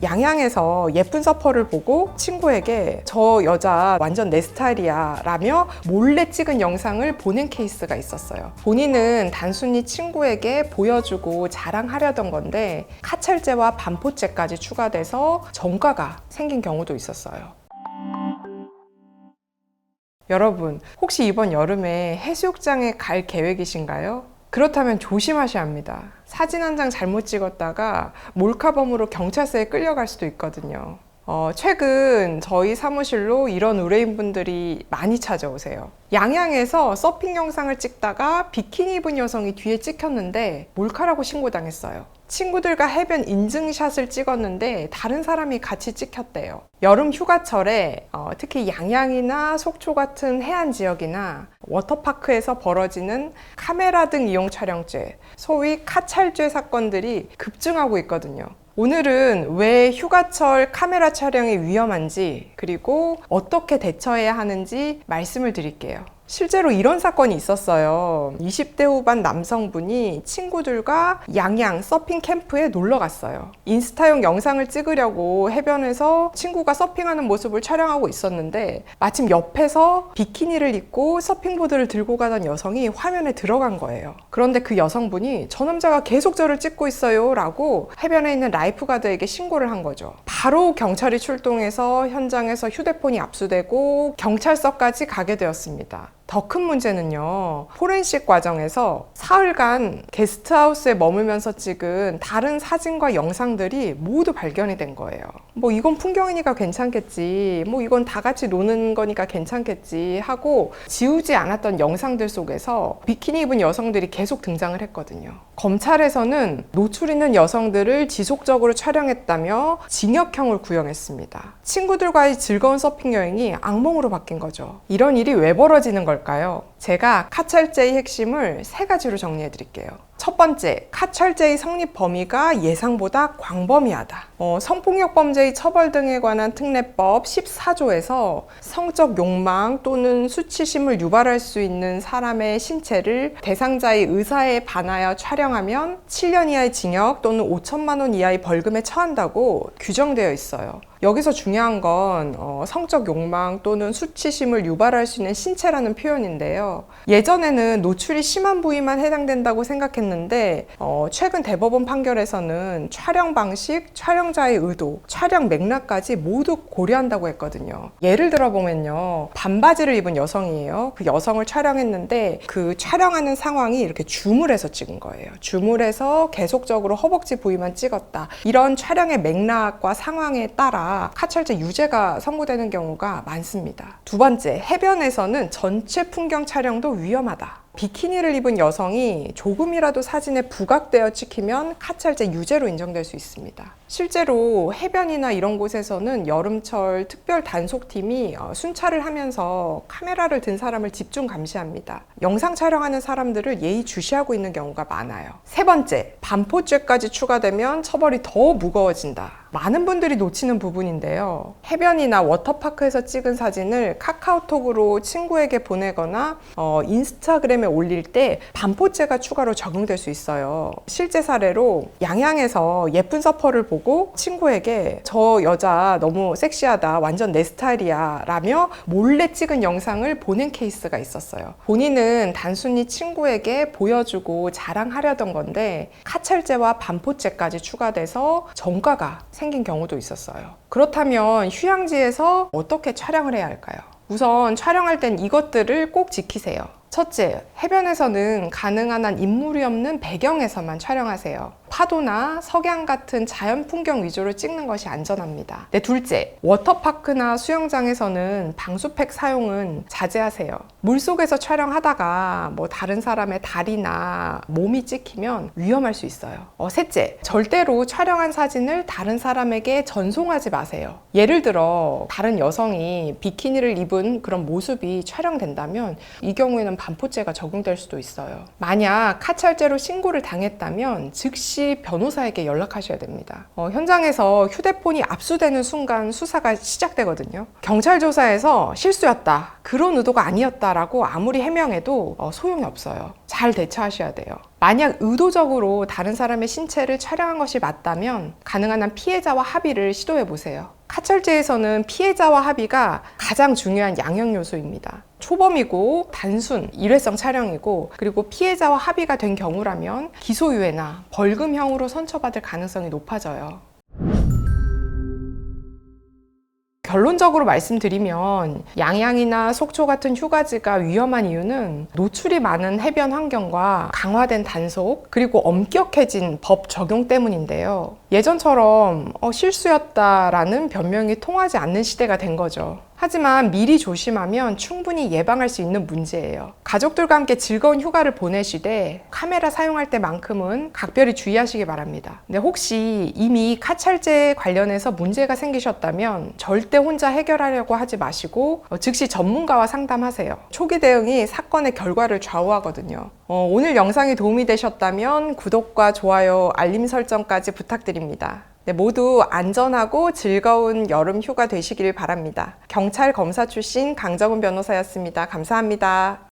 양양에서 예쁜 서퍼를 보고 친구에게 저 여자 완전 내 스타일이야 라며 몰래 찍은 영상을 보낸 케이스가 있었어요. 본인은 단순히 친구에게 보여주고 자랑하려던 건데 카찰제와 반포제까지 추가돼서 전과가 생긴 경우도 있었어요. 여러분, 혹시 이번 여름에 해수욕장에 갈 계획이신가요? 그렇다면 조심하셔야 합니다. 사진 한 장 잘못 찍었다가 몰카범으로 경찰서에 끌려갈 수도 있거든요. 어, 최근 저희 사무실로 이런 의뢰인분들이 많이 찾아오세요. 양양에서 서핑 영상을 찍다가 비키니 입은 여성이 뒤에 찍혔는데 몰카라고 신고당했어요. 친구들과 해변 인증샷을 찍었는데 다른 사람이 같이 찍혔대요. 여름 휴가철에 어, 특히 양양이나 속초 같은 해안 지역이나 워터파크에서 벌어지는 카메라 등 이용 촬영죄, 소위 카찰죄 사건들이 급증하고 있거든요. 오늘은 왜 휴가철 카메라 촬영이 위험한지 그리고 어떻게 대처해야 하는지 말씀을 드릴게요. 실제로 이런 사건이 있었어요. 20대 후반 남성분이 친구들과 양양 서핑 캠프에 놀러 갔어요. 인스타용 영상을 찍으려고 해변에서 친구가 서핑하는 모습을 촬영하고 있었는데 마침 옆에서 비키니를 입고 서핑보드를 들고 가던 여성이 화면에 들어간 거예요. 그런데 그 여성분이 저 남자가 계속 저를 찍고 있어요 라고 해변에 있는 라이프가드에게 신고를 한 거죠. 바로 경찰이 출동해서 현장에서 휴대폰이 압수되고 경찰서까지 가게 되었습니다. 더 큰 문제는요, 포렌식 과정에서 사흘간 게스트하우스에 머물면서 찍은 다른 사진과 영상들이 모두 발견이 된 거예요. 뭐 이건 풍경이니까 괜찮겠지, 뭐 이건 다 같이 노는 거니까 괜찮겠지 하고 지우지 않았던 영상들 속에서 비키니 입은 여성들이 계속 등장을 했거든요. 검찰에서는 노출 있는 여성들을 지속적으로 촬영했다며 징역형을 구형했습니다. 친구들과의 즐거운 서핑 여행이 악몽으로 바뀐 거죠. 이런 일이 왜 벌어지는 걸까 요? 제가 카찰제의 핵심을 세 가지로 정리해 드릴게요. 첫 번째, 카찰제의 성립 범위가 예상보다 광범위하다. 어, 성폭력 범죄의 처벌 등에 관한 특례법 14조에서 성적 욕망 또는 수치심을 유발할 수 있는 사람의 신체를 대상자의 의사에 반하여 촬영하면 7년 이하의 징역 또는 5천만 원 이하의 벌금에 처한다고 규정되어 있어요. 여기서 중요한 건 어, 성적 욕망 또는 수치심을 유발할 수 있는 신체라는 표현인데요. 예전에는 노출이 심한 부위만 해당된다고 생각했는데 어, 최근 대법원 판결에서는 촬영 방식, 촬영자의 의도, 촬영 맥락까지 모두 고려한다고 했거든요. 예를 들어 보면요. 반바지를 입은 여성이에요. 그 여성을 촬영했는데 그 촬영하는 상황이 이렇게 줌을 해서 찍은 거예요. 줌을 해서 계속적으로 허벅지 부위만 찍었다. 이런 촬영의 맥락과 상황에 따라 카찰제 유죄가 선고되는 경우가 많습니다. 두 번째, 해변에서는 전체 풍경 촬영도 위험하다. 비키니를 입은 여성이 조금이라도 사진에 부각되어 찍히면 카찰제 유죄로 인정될 수 있습니다. 실제로 해변이나 이런 곳에서는 여름철 특별 단속팀이 어, 순찰을 하면서 카메라를 든 사람을 집중 감시합니다. 영상 촬영하는 사람들을 예의 주시하고 있는 경우가 많아요. 세 번째, 반포죄까지 추가되면 처벌이 더 무거워진다. 많은 분들이 놓치는 부분인데요. 해변이나 워터파크에서 찍은 사진을 카카오톡으로 친구에게 보내거나 어, 인스타그램에 올릴 때 반포죄가 추가로 적용될 수 있어요. 실제 사례로 양양에서 예쁜 서퍼를 보고 친구에게 저 여자 너무 섹시하다, 완전 내 스타일이야 라며 몰래 찍은 영상을 보낸 케이스가 있었어요. 본인은 단순히 친구에게 보여주고 자랑하려던 건데 카찰제와 반포죄까지 추가돼서 전과가 생긴 경우도 있었어요. 그렇다면 휴양지에서 어떻게 촬영을 해야 할까요? 우선 촬영할 땐 이것들을 꼭 지키세요. 첫째, 해변에서는 가능한 한 인물이 없는 배경에서만 촬영하세요. 파도나 석양 같은 자연 풍경 위주로 찍는 것이 안전합니다. 네, 둘째, 워터파크나 수영장에서는 방수팩 사용은 자제하세요. 물 속에서 촬영하다가 뭐 다른 사람의 다리나 몸이 찍히면 위험할 수 있어요. 어, 셋째, 절대로 촬영한 사진을 다른 사람에게 전송하지 마세요. 예를 들어 다른 여성이 비키니를 입은 그런 모습이 촬영된다면 이 경우에는 반포죄가 적용될 수도 있어요. 만약 카찰죄로 신고를 당했다면 즉시 즉시 변호사에게 연락하셔야 됩니다. 어, 현장에서 휴대폰이 압수되는 순간 수사가 시작되거든요. 경찰 조사에서 실수였다. 그런 의도가 아니었다라고 아무리 해명해도 어, 소용이 없어요. 잘 대처하셔야 돼요. 만약 의도적으로 다른 사람의 신체를 촬영한 것이 맞다면 가능한 한 피해자와 합의를 시도해 보세요. 카철제에서는 피해자와 합의가 가장 중요한 양형 요소입니다. 초범이고 단순 일회성 촬영이고 그리고 피해자와 합의가 된 경우라면 기소유예나 벌금형으로 선처받을 가능성이 높아져요. 결론적으로 말씀드리면 양양이나 속초 같은 휴가지가 위험한 이유는 노출이 많은 해변 환경과 강화된 단속 그리고 엄격해진 법 적용 때문인데요. 예전처럼 어, 실수였다라는 변명이 통하지 않는 시대가 된 거죠. 하지만 미리 조심하면 충분히 예방할 수 있는 문제예요. 가족들과 함께 즐거운 휴가를 보내시되 카메라 사용할 때만큼은 각별히 주의하시기 바랍니다. 근데 혹시 이미 카찰제 관련해서 문제가 생기셨다면 절대 혼자 해결하려고 하지 마시고 어, 즉시 전문가와 상담하세요. 초기 대응이 사건의 결과를 좌우하거든요. 어, 오늘 영상이 도움이 되셨다면 구독과 좋아요, 알림 설정까지 부탁드립니다. 네, 모두 안전하고 즐거운 여름 휴가 되시길 바랍니다. 경찰 검사 출신 강정은 변호사였습니다. 감사합니다.